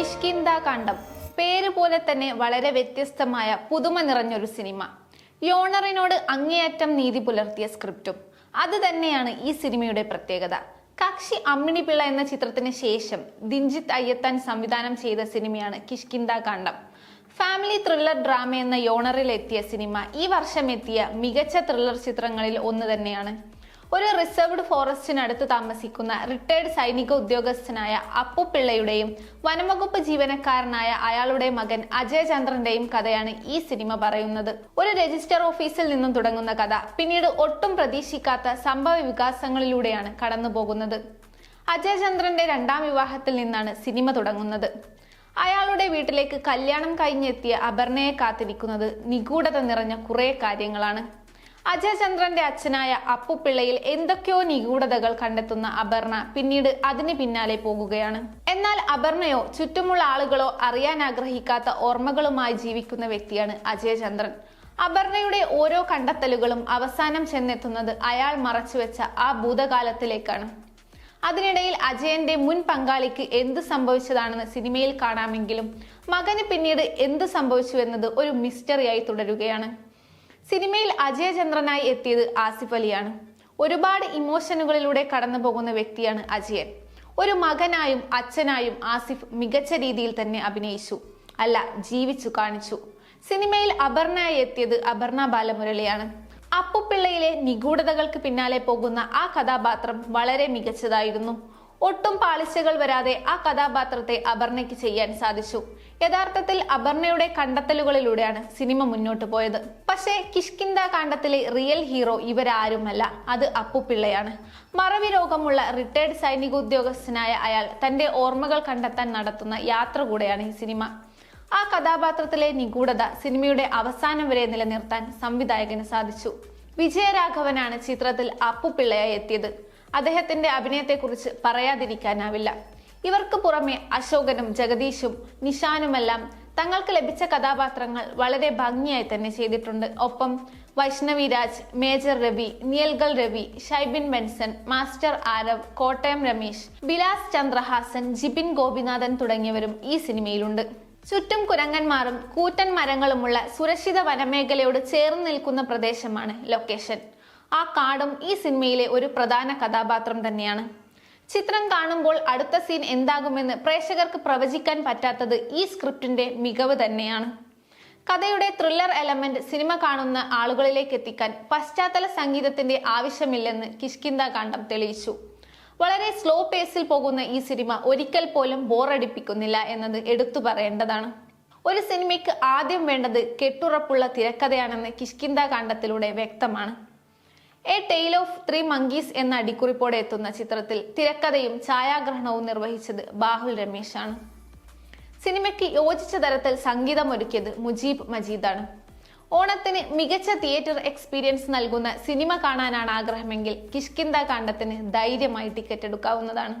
കിഷ്കിന്ദ കാണ്ഡം. പേര് പോലെ തന്നെ വളരെ വ്യത്യസ്തമായ പുതുമ നിറഞ്ഞൊരു സിനിമ. യോണറിനോട് അങ്ങേയറ്റം നീതി പുലർത്തിയ സ്ക്രിപ്റ്റും. അത് തന്നെയാണ് ഈ സിനിമയുടെ പ്രത്യേകത. കക്ഷി അമ്മിണി പിള്ള എന്ന ചിത്രത്തിന് ശേഷം ദിഞ്ജിത്ത് അയ്യത്താൻ സംവിധാനം ചെയ്ത സിനിമയാണ് Kishkindha Kandam. Family thriller drama എന്ന യോണറിൽ എത്തിയ സിനിമ ഈ വർഷം എത്തിയ മികച്ച ത്രില്ലർ ചിത്രങ്ങളിൽ ഒന്ന് തന്നെയാണ്. ഒരു റിസർവ്ഡ് ഫോറസ്റ്റിനടുത്ത് താമസിക്കുന്ന റിട്ടയർഡ് സൈനിക ഉദ്യോഗസ്ഥനായ അപ്പു പിള്ളയുടെയും വനംവകുപ്പ് ജീവനക്കാരനായ അയാളുടെ മകൻ അജയ് ചന്ദ്രന്റെയും കഥയാണ് ഈ സിനിമ പറയുന്നത്. ഒരു രജിസ്റ്റർ ഓഫീസിൽ നിന്നും തുടങ്ങുന്ന കഥ പിന്നീട് ഒട്ടും പ്രതീക്ഷിക്കാത്ത സംഭവ വികാസങ്ങളിലൂടെയാണ് കടന്നുപോകുന്നത്. അജയ് ചന്ദ്രന്റെ രണ്ടാം വിവാഹത്തിൽ നിന്നാണ് സിനിമ തുടങ്ങുന്നത്. അയാളുടെ വീട്ടിലേക്ക് കല്യാണം കഴിഞ്ഞെത്തിയ അപർണയെ കാത്തിരിക്കുന്നത് നിഗൂഢത നിറഞ്ഞ കുറേ കാര്യങ്ങളാണ്. അജയ് ചന്ദ്രന്റെ അച്ഛനായ അപ്പുപിള്ളയിൽ എന്തൊക്കെയോ നിഗൂഢതകൾ കണ്ടെത്തുന്ന അപർണ പിന്നീട് അതിന് പിന്നാലെ പോകുകയാണ്. എന്നാൽ അപർണയോ ചുറ്റുമുള്ള ആളുകളോ അറിയാൻ ആഗ്രഹിക്കാത്ത ഓർമ്മകളുമായി ജീവിക്കുന്ന വ്യക്തിയാണ് അജയചന്ദ്രൻ. അപർണയുടെ ഓരോ കണ്ടെത്തലുകളും അവസാനം ചെന്നെത്തുന്നത് അയാൾ മറച്ചുവെച്ച ആ ഭൂതകാലത്തിലേക്കാണ്. അതിനിടയിൽ അജയന്റെ മുൻ പങ്കാളിക്ക് എന്ത് സംഭവിച്ചതാണെന്ന് സിനിമയിൽ കാണാമെങ്കിലും മകന് പിന്നീട് എന്ത് സംഭവിച്ചു എന്നത് ഒരു മിസ്റ്ററിയായി തുടരുകയാണ്. സിനിമയിൽ അജയ ചന്ദ്രനായി എത്തിയത് ആസിഫ് അലിയാണ്. ഒരുപാട് ഇമോഷനുകളിലൂടെ കടന്നു പോകുന്ന വ്യക്തിയാണ് അജയൻ. ഒരു മകനായും അച്ഛനായും ആസിഫ് മികച്ച രീതിയിൽ തന്നെ അഭിനയിച്ചു. അല്ല ജീവിച്ചു കാണിച്ചു. സിനിമയിൽ അപർണയായി എത്തിയത് അപർണ ബാലമുരളിയാണ്. അപ്പുപിള്ളയിലെ നിഗൂഢതകൾക്ക് പിന്നാലെ പോകുന്ന ആ കഥാപാത്രം വളരെ മികച്ചതായിരുന്നു. ഒട്ടും പാളിച്ചകൾ വരാതെ ആ കഥാപാത്രത്തെ അപർണയ്ക്ക് ചെയ്യാൻ സാധിച്ചു. യഥാർത്ഥത്തിൽ അപർണയുടെ കണ്ടെത്തലുകളിലൂടെയാണ് സിനിമ മുന്നോട്ട് പോയത്. പക്ഷേ കിഷ്കിന്ദ കാണ്ഡത്തിലെ റിയൽ ഹീറോ ഇവരാരുമല്ല. അത് അപ്പുപിള്ളയാണ്. മറവി രോഗമുള്ള റിട്ടയർഡ് സൈനിക ഉദ്യോഗസ്ഥനായ അയാൾ തന്റെ ഓർമ്മകൾ കണ്ടെത്താൻ നടത്തുന്ന യാത്ര കൂടെയാണ് ഈ സിനിമ. ആ കഥാപാത്രത്തിലെ നിഗൂഢത സിനിമയുടെ അവസാനം വരെ നിലനിർത്താൻ സംവിധായകന് സാധിച്ചു. വിജയരാഘവനാണ് ചിത്രത്തിൽ അപ്പുപിള്ളയായി എത്തിയത്. അദ്ദേഹത്തിന്റെ അഭിനയത്തെക്കുറിച്ച് പറയാതിരിക്കാനാവില്ല. ഇവർക്ക് പുറമെ അശോകനും ജഗദീഷും നിഷാനുമെല്ലാം തങ്ങൾക്ക് ലഭിച്ച കഥാപാത്രങ്ങൾ വളരെ ഭംഗിയായി തന്നെ ചെയ്തിട്ടുണ്ട്. ഒപ്പം വൈഷ്ണവി രാജ് മേജർ രവി നിയൽഗൽ രവി ഷൈബിൻ ബെൻസൺ മാസ്റ്റർ ആരവ് കോട്ടയം രമേശ് ബിലാസ് ചന്ദ്രഹാസൻ ജിബിൻ ഗോപിനാഥൻ തുടങ്ങിയവരും ഈ സിനിമയിലുണ്ട്. ചുറ്റും കുരങ്ങന്മാരും കൂറ്റൻ മരങ്ങളുമുള്ള സുരക്ഷിത വനമേഖലയോട് ചേർന്ന് നിൽക്കുന്ന പ്രദേശമാണ് ലൊക്കേഷൻ. ആ കാടും ഈ സിനിമയിലെ ഒരു പ്രധാന കഥാപാത്രം തന്നെയാണ്. ചിത്രം കാണുമ്പോൾ അടുത്ത സീൻ എന്താകുമെന്ന് പ്രേക്ഷകർക്ക് പ്രവചിക്കാൻ പറ്റാത്തത് ഈ സ്ക്രിപ്റ്റിന്റെ മികവ് തന്നെയാണ്. കഥയുടെ ത്രില്ലർ എലമെന്റ് സിനിമ കാണുന്ന ആളുകളിലേക്ക് എത്തിക്കാൻ പശ്ചാത്തല സംഗീതത്തിന്റെ ആവശ്യമില്ലെന്ന് കിഷ്കിന്ദ കാണ്ഡം തെളിയിച്ചു. വളരെ സ്ലോ പേസിൽ പോകുന്ന ഈ സിനിമ ഒരിക്കൽ പോലും ബോറടിപ്പിക്കുന്നില്ല എന്നത് എടുത്തു പറയേണ്ടതാണ്. ഒരു സിനിമയ്ക്ക് ആദ്യം വേണ്ടത് കെട്ടുറപ്പുള്ള തിരക്കഥയാണെന്ന് കിഷ്കിന്ദ കാണ്ഡത്തിലൂടെ വ്യക്തമാണ്. A tale of three monkeys എന്ന അടിക്കുറിപ്പോടെ എത്തുന്ന ചിത്രത്തിൽ തിരക്കഥയും ഛായാഗ്രഹണവും നിർവഹിച്ചത് ബാഹുൽ രമേശാണ്. സിനിമയ്ക്ക് യോജിച്ച തരത്തിൽ സംഗീതമൊരുക്കിയത് മുജീബ് മജീദാണ്. ഓണത്തിന് മികച്ച തിയേറ്റർ എക്സ്പീരിയൻസ് നൽകുന്ന സിനിമ കാണാനാണ് ആഗ്രഹമെങ്കിൽ കിഷ്കിന്ദ കാണ്ഡത്തിന് ധൈര്യമായി ടിക്കറ്റ് എടുക്കാവുന്നതാണ്.